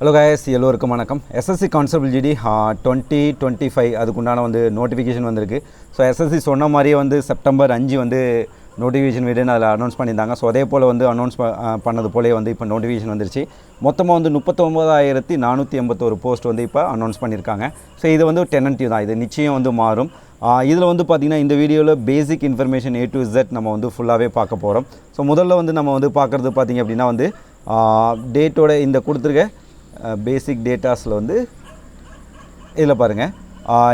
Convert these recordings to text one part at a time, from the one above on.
Hello guys எல்லோருக்கும் வணக்கம். SSC constable GD twenty twenty five அதுக்குண்டான வந்து நோட்டிஃபிகேஷன் வந்திருக்கு. ஸோ எஸ்எஸ்சி சொன்ன மாதிரியே வந்து செப்டம்பர் அஞ்சு வந்து நோட்டிஃபிகேஷன் வீடுன்னு அதில் அனௌன்ஸ் பண்ணியிருந்தாங்க. ஸோ அதே போல் வந்து அனௌன்ஸ் பண்ணது போலே வந்து இப்போ நோட்டிஃபிகேஷன் வந்துருச்சு. மொத்தமாக வந்து முப்பத்தொம்போதாயிரத்தி நானூற்றி எண்பத்தோரு போஸ்ட் வந்து இப்போ அனௌன்ஸ் பண்ணியிருக்காங்க. ஸோ இது வந்து டெனன்டிவ் தான். இது நிச்சயம் வந்து மாறும். இதில் வந்து பார்த்திங்கன்னா இந்த வீடியோவில் basic information A to Z நம்ம வந்து ஃபுல்லாகவே பார்க்க போகிறோம் ஸோ முதல்ல வந்து நம்ம வந்து பார்க்குறது பார்த்திங்க அப்படின்னா வந்து டேட்டோட இந்த கொடுத்துருக்க பேசிக் டேட்டாஸில் வந்து இதில் பாருங்கள்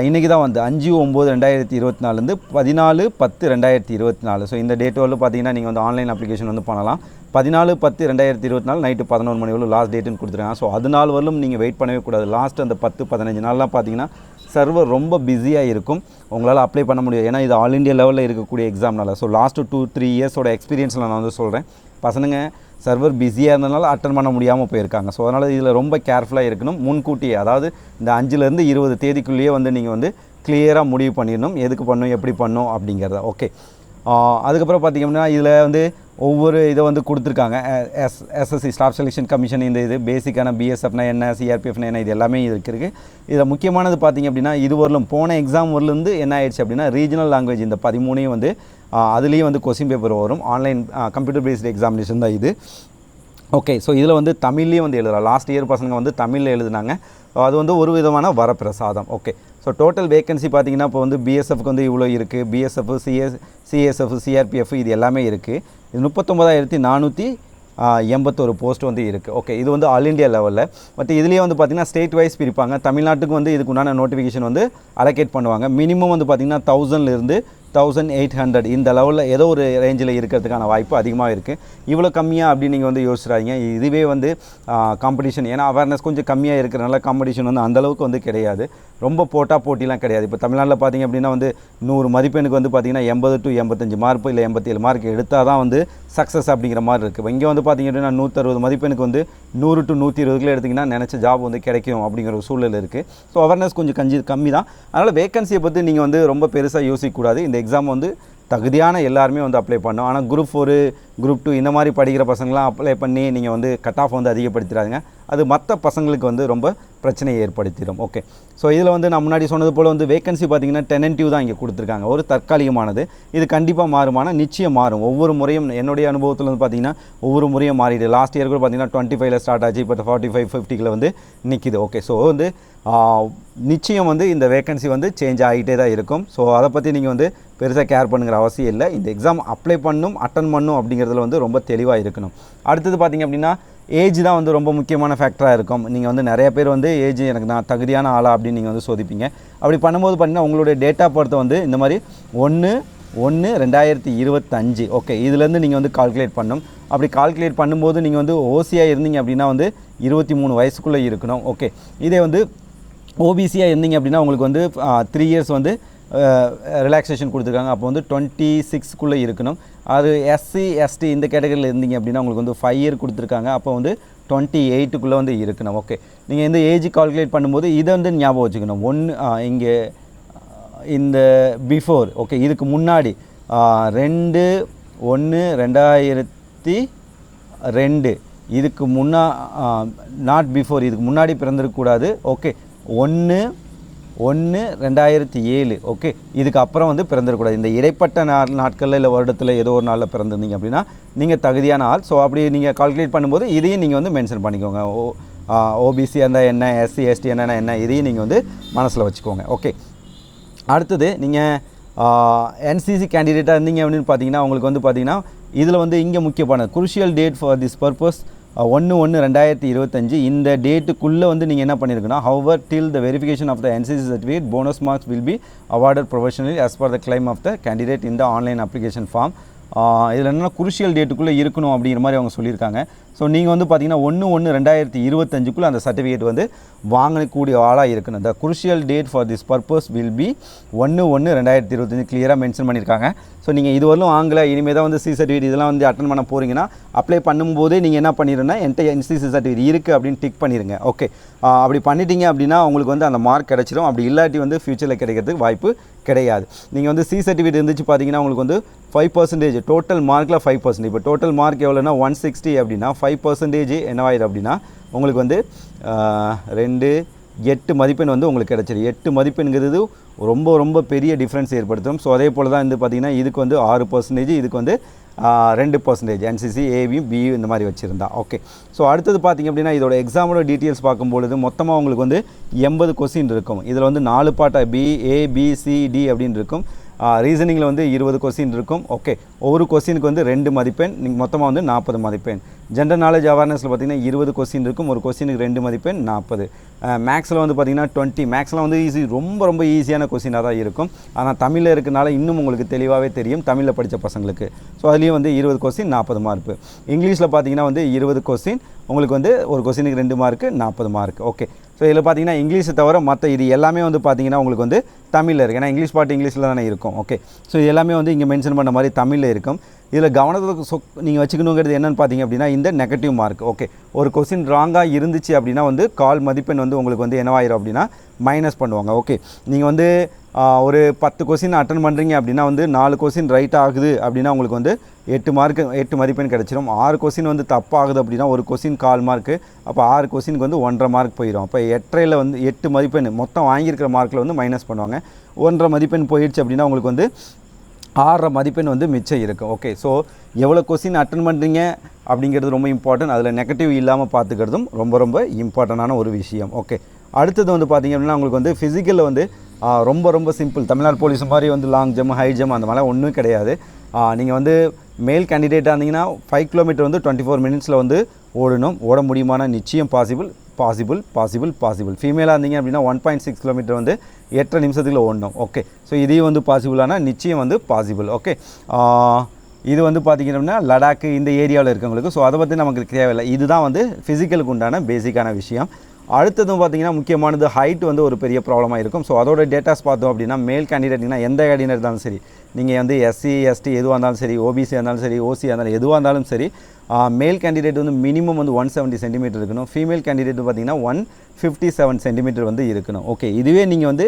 இன்றைக்கி தான் வந்து அஞ்சு ஒம்பது ரெண்டாயிரத்தி இருபத்தி நாலுலேருந்து பதினாலு பத்து ரெண்டாயிரத்தி இருபத்தி நாலு. ஸோ இந்த டேட் வந்து பார்த்தீங்கன்னா நீங்கள் வந்து ஆன்லைன் அப்ளிகேஷன் வந்து பண்ணலாம். பதினாலு பத்து ரெண்டாயிரத்தி இருபத்தி நாலு நைட்டு பதினொரு மணி வரலும் லாஸ்ட் டேட்டுன்னு கொடுத்துருக்காங்க. ஸோ அது நாள் வரலும் நீங்கள் வெயிட் பண்ணவே கூடாது. லாஸ்ட் அந்த பத்து பதினஞ்சு நாள்லாம் பார்த்தீங்கன்னா சர்வர் ரொம்ப பிஸியாக இருக்கும். உங்களால் அப்ளை பண்ண முடியாது. ஏன்னா இது ஆல் இண்டியா லெவலில் இருக்கக்கூடிய எக்ஸாம்னால ஸோ லாஸ்ட்டு டூ த்ரீ இயர்ஸோட எக்ஸ்பீரியன்ஸில் நான் வந்து சொல்கிறேன் பசங்க சர்வர் பிஸியாக இருந்ததுனால அட்டன் பண்ண முடியாமல் போயிருக்காங்க. ஸோ அதனால் இதில் ரொம்ப கேர்ஃபுல்லாக இருக்கணும். முன்கூட்டியே அதாவது இந்த அஞ்சுலேருந்து இருபது தேதிக்குள்ளேயே வந்து நீங்கள் வந்து கிளியராக முடிவு பண்ணிடணும். எதுக்கு பண்ணும் எப்படி பண்ணும் அப்படிங்கிறத. ஓகே அதுக்கப்புறம் பார்த்திங்கன்னா அப்படின்னா இதில் வந்து ஒவ்வொரு இதை வந்து கொடுத்துருக்காங்க. S SSC staff selection commission இந்த இது பேசிக்கான பிஎஸ்எஃப்னா என்ன சிஆர்பிஎஃப்னா என்ன இது எல்லாமே இருக்குது இதில் முக்கியமானது பார்த்திங்க அப்படின்னா இது வரலும் போன எக்ஸாம் வரலேருந்து என்ன ஆயிடுச்சு அப்படின்னா ரீஜனல் லாங்குவேஜ் இந்த பதிமூணையும் வந்து அதுலேயும் வந்து கொஸ்டின் பேப்பர் வரும். ஆன்லைன் கம்ப்யூட்டர் பேஸ்டு எக்ஸாமினேஷன் தான் இது. ஓகே ஸோ இதில் வந்து தமிழ்லேயும் வந்து எழுதலாம் லாஸ்ட் இயர் பசங்க வந்து தமிழில் எழுதுனாங்க. அது வந்து ஒரு விதமான வரப்பிரசாதம். ஓகே ஸோ டோட்டல் வேகன்சி பார்த்தீங்கன்னா இப்போ வந்து பிஎஸ்எஃப்க்கு வந்து இவ்வளோ இருக்குது பிஎஸ்எஃப் சிஎஸ் சிஎஸ்எஃப் சிஆர்பிஎஃப் இது எல்லாமே இருக்குது இது முப்பத்தொம்பதாயிரத்தி நானூற்றி எண்பத்தொரு போஸ்ட் வந்து இருக்குது ஓகே இது வந்து ஆல் இண்டியா லெவலில் பட் இதுலேயே வந்து பார்த்திங்கன்னா ஸ்டேட் வைஸ் பிரிப்பாங்க. தமிழ்நாட்டுக்கு வந்து இதுக்குண்டான நோட்டிஃபிகேஷன் வந்து அலோகேட் பண்ணுவாங்க. மினிமம் வந்து பார்த்திங்கன்னா தௌசண்ட்லேருந்து தௌசண்ட் எயிட் ஹண்ட்ரட் இந்த லெவலில் ஏதோ ஒரு ரேஞ்சில் இருக்கிறதுக்கான வாய்ப்பு அதிகமாக இருக்குது இவ்வளோ கம்மியாக அப்படின்னு நீங்கள் வந்து யோசிச்சுறாங்க இதுவே வந்து காம்படிஷன் ஏன்னா அவேர்னஸ் கொஞ்சம் கம்மியாக இருக்கிறனால காம்படிஷன் வந்து அந்தளவுக்கு வந்து கிடையாது. ரொம்ப போட்டா போட்டிலாம் கிடையாது. இப்போ தமிழ்நாட்டில் பார்த்திங்க அப்படின்னா வந்து நூறு மதிப்பெண்ணுக்கு வந்து பார்த்திங்கன்னா எண்பது டு எண்பத்தஞ்சு மார்க் இல்லை எண்பத்தேழு மார்க் எடுத்தால் தான் வந்து சக்ஸஸ் அப்படிங்கிற மாதிரி இருக்குது இங்கே வந்து பார்த்திங்க அப்படின்னா நூற்றறுபது மதிப்பெண்ணுக்கு வந்து நூறு டு நூற்றி இருபதுக்குள்ள எடுத்திங்கன்னா நினச்ச ஜாப் வந்து கிடைக்கும் அப்படிங்கிற ஒரு சூழல் இருக்குது ஸோ அவேர்னஸ் கொஞ்சம் கஞ்சி கம்மி தான் அதனால் வேகன்சியை பற்றி நீங்கள் வந்து ரொம்ப பெருசாக யோசிக்கக்கூடாது. இந்த எக்ஸாம் வந்து தகுதியான எல்லாருமே வந்து அப்ளை பண்ணோம் ஆனால் குரூப் ஃபோரு குரூப் டூ இந்த மாதிரி படிக்கிற பசங்களாம் அப்ளை பண்ணி நீங்கள் வந்து கட் ஆஃப் வந்து அதிகப்படுத்திடாதுங்க. அது மற்ற பசங்களுக்கு வந்து ரொம்ப பிரச்சனையை ஏற்படுத்திடும். ஓகே ஸோ இதில் வந்து நான் முன்னாடி சொன்னது போல் வந்து வேகன்சி பார்த்தீங்கன்னா டெனன்டிவ் தான் இங்கே கொடுத்துருக்காங்க. ஒரு தற்காலிகமானது. இது கண்டிப்பாக மாறுமான நிச்சயம் மாறும். ஒவ்வொரு முறையும் என்னுடைய அனுபவத்தில் வந்து பார்த்தீங்கன்னா ஒவ்வொரு முறையும் மாறிடு லாஸ்ட் இயர் கூட பார்த்தீங்கன்னா டுவெண்ட்டி ஃபைவ்ல ஸ்டார்ட் ஆச்சு. இப்போ ஃபார்ட்டி ஃபைவ் ஃபிஃப்டிக்கில் வந்து நிற்கிது ஓகே ஸோ வந்து நிச்சயம் வந்து இந்த வேகன்சி வந்து சேஞ்ச் ஆகிட்டே தான் இருக்கும். ஸோ அதை பற்றி நீங்கள் வந்து பெருசாக கேர் பண்ணுங்கிற அவசியம் இல்லை. இந்த எக்ஸாம் அப்ளை பண்ணும் அட்டன் பண்ணும் அப்படிங்கிறதுல வந்து ரொம்ப தெளிவாக இருக்கணும். அடுத்தது பார்த்திங்க அப்படின்னா ஏஜ் தான் வந்து ரொம்ப முக்கியமான ஃபேக்டராக இருக்கும். நீங்கள் வந்து நிறைய பேர் வந்து ஏஜ் எனக்கு நான் தகுதியான ஆளா அப்படின்னு நீங்கள் வந்து சோதிப்பீங்க. அப்படி பண்ணும்போது பார்த்தீங்கன்னா உங்களுடைய டேட்டா பொறுத்த வந்து இந்த மாதிரி ஒன்று ஒன்று ரெண்டாயிரத்தி இருபத்தஞ்சு. ஓகே இதுலேருந்து நீங்கள் வந்து கால்குலேட் பண்ணும். அப்படி கால்குலேட் பண்ணும்போது நீங்கள் வந்து ஓசியாக இருந்தீங்க அப்படின்னா வந்து இருபத்தி மூணு வயசுக்குள்ளே இருக்கணும். ஓகே இதே வந்து ஓபிசியாக இருந்தீங்க அப்படின்னா உங்களுக்கு வந்து த்ரீ இயர்ஸ் வந்து ரிலாக்ஸேஷன் கொடுத்துருக்காங்க. அப்போ வந்து டுவெண்ட்டி சிக்ஸ்க்குள்ளே இருக்கணும். அது எஸ்சி எஸ்டி இந்த கேட்டகரியில் இருந்தீங்க அப்படின்னா உங்களுக்கு வந்து ஃபைவ் இயர் கொடுத்துருக்காங்க. அப்போ வந்து டுவெண்ட்டி எயிட்டுக்குள்ளே வந்து இருக்கணும். ஓகே நீங்கள் இந்த ஏஜ் கால்குலேட் பண்ணும்போது இதை வந்து ஞாபகம் வச்சுக்கணும். ஒன்று இங்கே இந்த பிஃபோர் ஓகே இதுக்கு முன்னாடி ரெண்டு ஒன்று ரெண்டாயிரத்தி ரெண்டு. இதுக்கு முன்னா நாட் பிஃபோர் இதுக்கு முன்னாடி பிறந்திருக்கக்கூடாது ஓகே ஒன்று ஒன்று ரெண்டாயிரத்தி ஏழு. ஓகே இதுக்கு அப்புறம் வந்து பிறந்திருக்கூடாது இந்த இடைப்பட்ட நா நாட்களில் இல்லை வருடத்தில் ஏதோ ஒரு நாளில் பிறந்திருந்தீங்க அப்படின்னா நீங்கள் தகுதியான ஆள். ஸோ அப்படி நீங்கள் கால்குலேட் பண்ணும்போது இதையும் நீங்கள் வந்து மென்ஷன் பண்ணிக்கோங்க. ஓ ஓபிசி இருந்தால் என்ன எஸ்சி எஸ்டி என்னென்ன என்ன இதையும் நீங்கள் வந்து மனசில் வச்சுக்கோங்க. ஓகே அடுத்தது நீங்கள் என்சிசி கேண்டிடேட்டாக இருந்தீங்க அப்படின்னு பார்த்தீங்கன்னா உங்களுக்கு வந்து பார்த்தீங்கன்னா இதில் வந்து இங்கே முக்கியமான crucial date for this purpose ஒன்று ஒன்று ரெண்டாயிரத்தி இருபத்தஞ்சு. இந்த டேட்டுக்குள்ளே வந்து நீங்கள் என்ன பண்ணியிருக்குன்னா hour till the verification of the NCC certificate bonus marks will be awarded professionally as per the claim of the candidate இந்த ஆன்லைன் அப்ளிகேஷன் ஃபார்ம் இதில் என்னென்னா குருஷியல் டேட்டுக்குள்ளே இருக்கணும் அப்படிங்கிற மாதிரி அவங்க சொல்லியிருக்காங்க. ஸோ நீங்கள் வந்து பார்த்தீங்கன்னா ஒன்று ஒன்று ரெண்டாயிரத்தி இருபத்தஞ்சுக்குள்ளே அந்த சர்டிஃபிகேட் வந்து வாங்கக்கூடிய ஆளாக இருக்கணும். The crucial date for this purpose will be ஒன்று ஒன்று ரெண்டாயிரத்தி இருபத்தஞ்சு. கிளியராக மென்ஷன் பண்ணியிருக்காங்க ஸோ நீங்கள் இதுவரையும் வாங்கலை. இனிமேல் தான் வந்து சி சர்டிஃபிகேட் இதெல்லாம் வந்து அட்டன் பண்ண போகிறீங்கன்னா அப்ளை பண்ணும்போதே நீங்கள் என்ன பண்ணிடுன்னா என்கிட்ட என்சிசி சர்டிஃபிகேட் இருக்குது அப்படின்னு டிக் பண்ணிடுங்க ஓகே அப்படி பண்ணிட்டீங்க அப்படின்னா உங்களுக்கு வந்து அந்த மார்க் கிடச்சிரும். அப்படி இல்லாட்டி வந்து ஃப்யூச்சரில் கிடைக்கிறதுக்கு வாய்ப்பு கிடையாது. நீங்கள் வந்து சி சர்டிஃபிகேட் இருந்துச்சு பார்த்தீங்கன்னா உங்களுக்கு வந்து ஃபைவ் பர்சன்டேஜ் டோட்டல் மார்க்கில் ஃபைவ் பர்சன்டேஜ் இப்போ டோட்டல் மார்க் எவ்வளோனா ஒன் சிக்ஸ்டி அப்படின்னா ஃபைவ் பர்சன்டேஜ் என்னவாயிடும் அப்படின்னா உங்களுக்கு வந்து ரெண்டு எட்டு மதிப்பெண் வந்து உங்களுக்கு கிடச்சிரு. எட்டு மதிப்பெண்ங்கிறது ரொம்ப ரொம்ப பெரிய டிஃப்ரென்ஸ் ஏற்படுத்தும். ஸோ அதே போல் தான் வந்து பார்த்திங்கன்னா இதுக்கு வந்து ஆறு பர்சன்டேஜ் இதுக்கு வந்து ரெண்டு பர்சன்டேஜ் என்சிசி ஏவியும் பியும் இந்த மாதிரி வச்சுருந்தா. ஓகே ஸோ அடுத்தது பார்த்திங்க அப்படின்னா இதோட எக்ஸாமோட டீட்டெயில்ஸ் பார்க்கும்பொழுது மொத்தமாக உங்களுக்கு வந்து எண்பது கொஸ்டின் இருக்கும். இதில் வந்து நாலு பாட்டாக B A B C D அப்படின்னு இருக்கும். ரீசனிங்கில் வந்து இருபது கொஸ்டின் இருக்கும். ஓகே ஒவ்வொரு கொஸ்டினுக்கு வந்து ரெண்டு மதிப்பெண் நீங்கள் மொத்தமாக வந்து நாற்பது மதிப்பெண். ஜென்ரல் நாலேஜ் அவேர்னஸில் பார்த்தீங்கன்னா இருபது கொஸ்டின் இருக்கும். ஒரு கொஸ்டினுக்கு ரெண்டு மதிப்பெண் நாற்பது மேக்ஸில் வந்து பார்த்தீங்கன்னா டுவெண்ட்டி மேக்ஸில் வந்து ஈஸி ரொம்ப ரொம்ப ஈஸியான கொஸ்டினாக தான் இருக்கும். ஆனால் தமிழில் இருக்கனால இன்னும் உங்களுக்கு தெளிவாகவே தெரியும். தமிழில் படித்த பசங்களுக்கு. ஸோ அதுலேயும் வந்து இருபது கொஸ்டின் நாற்பது மார்க்கு இங்கிலீஷில் பார்த்தீங்கன்னா வந்து இருபது கொஸ்டின் உங்களுக்கு வந்து ஒரு கொஸ்டினுக்கு ரெண்டு மார்க்கு நாற்பது மார்க் ஓகே ஸோ இதில் பார்த்தீங்கன்னா இங்கிலீஷை தவிர மற்ற இது எல்லாமே வந்து பார்த்தீங்கன்னா உங்களுக்கு வந்து தமிழில் இருக்குது ஏன்னா இங்கிலீஷ் பாட்டு இங்கிலீஷில் தானே இருக்கும். ஓகே ஸோ இது எல்லாமே வந்து இங்கே மென்ஷன் பண்ண மாதிரி தமிழில் இருக்கும். இதில் கவனத்தை சொ நீங்கள் வச்சுக்கணுங்கிறது என்னென்னு பார்த்தீங்க அப்படின்னா இந்த நெகட்டிவ் மார்க் ஓகே ஒரு கொஸ்டின் ராங்காக இருந்துச்சு அப்படின்னா வந்து கால் மதிப்பெண் வந்து உங்களுக்கு வந்து என்னவாயிரும் அப்படின்னா மைனஸ் பண்ணுவாங்க. ஓகே நீங்கள் வந்து ஒரு பத்து கொஸ்டின் அட்டன் பண்ணுறீங்க அப்படின்னா வந்து நாலு கொஸ்டின் ரைட் ஆகுது அப்படின்னா உங்களுக்கு வந்து எட்டு மார்க்கு எட்டு மதிப்பெண் கிடச்சிரும். ஆறு கொஸ்டின் வந்து தப்பாகுது அப்படின்னா ஒரு கொஸ்டின் கால் மார்க்கு அப்போ ஆறு கொஸ்டினுக்கு வந்து ஒன்றரை மார்க் போயிடும் அப்போ எட்டரையில் வந்து எட்டு மதிப்பெண் மொத்தம் வாங்கியிருக்கிற மார்க்கில் வந்து மைனஸ் பண்ணுவாங்க. ஒன்றரை மதிப்பெண் போயிடுச்சு அப்படின்னா உங்களுக்கு வந்து ஆறரை மதிப்பெண் வந்து மிச்சம் இருக்கும். ஓகே ஸோ எவ்வளோ கொஸ்டின் அட்டன் பண்ணுறீங்க அப்படிங்கிறது ரொம்ப இம்பார்ட்டன்ட் அதில் நெகட்டிவ் இல்லாமல் பார்த்துக்கிறதும் ரொம்ப ரொம்ப இம்பார்ட்டண்ட்டான ஒரு விஷயம். ஓகே அடுத்தது வந்து பார்த்திங்க அப்படின்னா உங்களுக்கு வந்து ஃபிசிக்கலில் வந்து ரொம்ப ரொம்ப சிம்பிள் தமிழ்நாடு போலீஸ் மாதிரி வந்து லாங் ஜம்ப் ஹை ஜம்ப் அந்த மாதிரிலாம் ஒன்றும் கிடையாது. நீங்கள் வந்து மேல் கேண்டிடேட்டாக இருந்தீங்கன்னா ஃபைவ் கிலோமீட்டர் வந்து டுவெண்ட்டி ஃபோர் மினிட்ஸில் வந்து ஓடணும். ஓட முடியுமான நிச்சயம் பாசிபிள் பாசிபிள் பாசிபிள் பாசிபிள் ஃபீமேலாக இருந்தீங்க அப்படின்னா ஒன் பாயிண்ட் சிக்ஸ் கிலோமீட்டர் வந்து எட்டரை நிமிஷத்துக்குள்ள ஓடணும். ஓகே ஸோ இதையும் வந்து பாசிபிளான நிச்சயம் வந்து பாசிபிள் ஓகே இது வந்து பார்த்திங்கன்னா அப்படின்னா லடாக்கு இந்த ஏரியாவில் இருக்கவங்களுக்கு. ஸோ அதை பற்றி நமக்கு தேவையில்லை. இதுதான் வந்து ஃபிசிக்கலுக்கு உண்டான பேசிக்கான விஷயம். அடுத்ததும் பார்த்தீங்கன்னா முக்கியமானது ஹைட் வந்து ஒரு பெரிய ப்ராப்ளமாக இருக்கும். ஸோ அதோட டேட்டாஸ் பார்த்தோம் அப்படின்னா மேல் கேண்டிடேட்னா எந்த கேண்டிடேட் இருந்தாலும் சரி. நீங்கள் வந்து எஸ்சி எஸ்டி எதுவாக இருந்தாலும் சரி ஓபிசியாக இருந்தாலும் சரி ஓசியாக இருந்தாலும் எதுவாக இருந்தாலும் சரி மேல் கேண்டிடேட் வந்து மினிமம் வந்து ஒன் செவன்ட்டி சென்டிமீட்டர் இருக்கணும். ஃபீமேல் கேண்டிடேட் பார்த்தீங்கன்னா ஒன் ஃபிஃப்டி செவன் சென்டிமீட்டர் வந்து இருக்கணும். ஓகே இதுவே நீங்கள் வந்து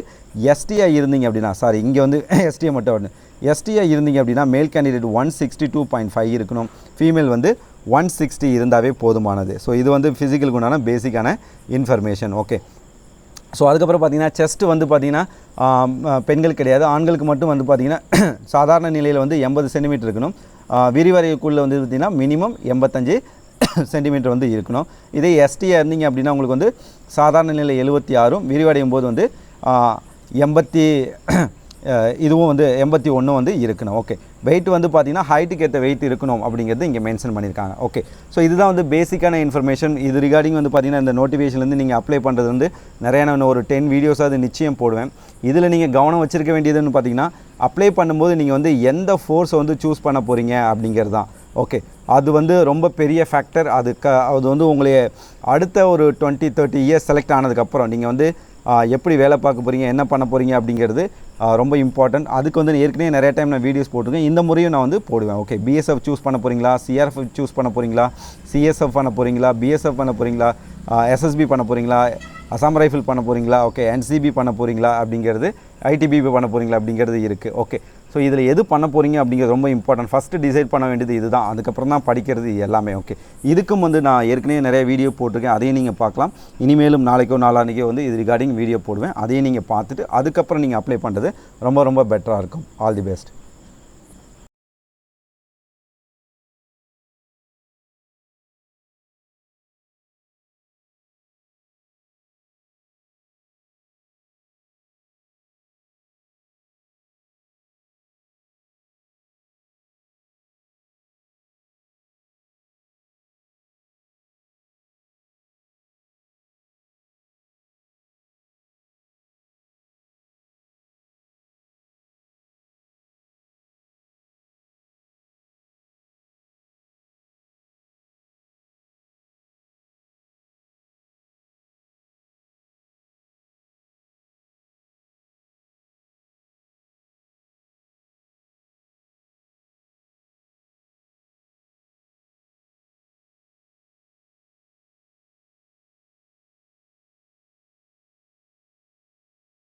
எஸ்டியாக இருந்தீங்க அப்படின்னா சாரி இங்கே வந்து எஸ்டியை மட்டும் ஒன்று எஸ்டியாக இருந்தீங்க அப்படின்னா male candidate one sixty two point five இருக்கணும். ஃபீமேல் வந்து ஒன் சிக்ஸ்டி இருந்தாவே போதுமானது. ஸோ இது வந்து ஃபிசிக்கலுக்கு உண்டான பேசிக்கான இன்ஃபர்மேஷன் ஓகே ஸோ அதுக்கப்புறம் பார்த்தீங்கன்னா செஸ்ட் வந்து பார்த்தீங்கன்னா பெண்கள் கிடையாது. ஆண்களுக்கு மட்டும் வந்து பார்த்தீங்கன்னா சாதாரண நிலையில் வந்து எண்பது சென்டிமீட்டர் இருக்கணும். விரிவரைக்குள்ளே வந்து பார்த்திங்கன்னா மினிமம் எண்பத்தஞ்சு சென்டிமீட்டர் வந்து இருக்கணும். இதே எஸ்டியாக இருந்தீங்க அப்படின்னா உங்களுக்கு வந்து சாதாரண நிலை எழுபத்தி ஆறும் விரிவடையும் போது வந்து எண்பத்தி இதுவும் வந்து எண்பத்தி ஒன்றும் வந்து இருக்கணும். ஓகே வெயிட் வந்து பார்த்தீங்கன்னா ஹைட்டுக்கு ஏற்ற வெயிட் இருக்கணும் அப்படிங்கிறது இங்கே மென்ஷன் பண்ணியிருக்காங்க ஓகே ஸோ இதுதான் வந்து பேசிக்கான இன்ஃபர்மேஷன் இது ரிகார்டிங் வந்து பார்த்தீங்கன்னா இந்த நோட்டிஃபிகேஷன்லேருந்து நீங்கள் அப்ளை பண்ணுறது வந்து நிறைய நான் ஒரு டென் வீடியோஸாக அது நிச்சயம் போடுவேன். இதில் நீங்கள் கவனம் வச்சிருக்க வேண்டியதுன்னு பார்த்தீங்கன்னா அப்ளை பண்ணும்போது நீங்கள் வந்து எந்த ஃபோர்ஸை வந்து சூஸ் பண்ண போகிறீங்க அப்படிங்கிறது தான் ஓகே அது வந்து ரொம்ப பெரிய ஃபேக்டர் அது க அது வந்து உங்களைய அடுத்த ஒரு டுவெண்ட்டி தேர்ட்டி இயர்ஸ் செலக்ட் ஆனதுக்கப்புறம் நீங்கள் வந்து எப்படி வேலை பார்க்க போகிறீங்க என்ன பண்ண போகிறீங்க அப்படிங்கிறது ரொம்ப இம்பார்ட்டன்ட் அதுக்கு வந்து ஏற்கனவே நிறைய டைம் நான் வீடியோஸ் போட்டிருக்கேன். இந்த முறையும் நான் வந்து போடுவேன். ஓகே பிஎஸ்எஃப் சூஸ் பண்ண போகிறீங்களா சிஆர்எஃப் சூஸ் பண்ண போகிறீங்களா சிஎஸ்எஃப் பண்ண போகிறீங்களா பிஎஸ்எஃப் பண்ண போகிறீங்களா எஸ்எஸ்பி பண்ண போகிறீங்களா அசாம் ரைஃபிள் பண்ண போகிறீங்களா ஓகே என்சிபி பண்ண போகிறீங்களா அப்படிங்கிறது ஐடிபிபி பண்ண போகிறீங்களா அப்படிங்கிறது இருக்குது ஓகே ஸோ இதில் எது பண்ண போகிறீங்க அப்படிங்கிறது ரொம்ப இம்பார்ட்டன்ட் ஃபஸ்ட்டு டிசைட் பண்ண வேண்டியது இதுதான். அதுக்கப்புறம் தான் படிக்கிறது எல்லாமே. ஓகே இதுக்கும் வந்து நான் ஏற்கனவே நிறைய வீடியோ போட்டிருக்கேன். அதையும் நீங்கள் பார்க்கலாம். இனிமேலும் நாளைக்கோ நாளானிக்கோ வந்து இது ரிகார்டிங் வீடியோ போடுவேன். அதையும் நீங்கள் பார்த்துட்டு அதுக்கப்புறம் நீங்கள் அப்ளை பண்ணுறது ரொம்ப ரொம்ப பெட்டராக இருக்கும். All the best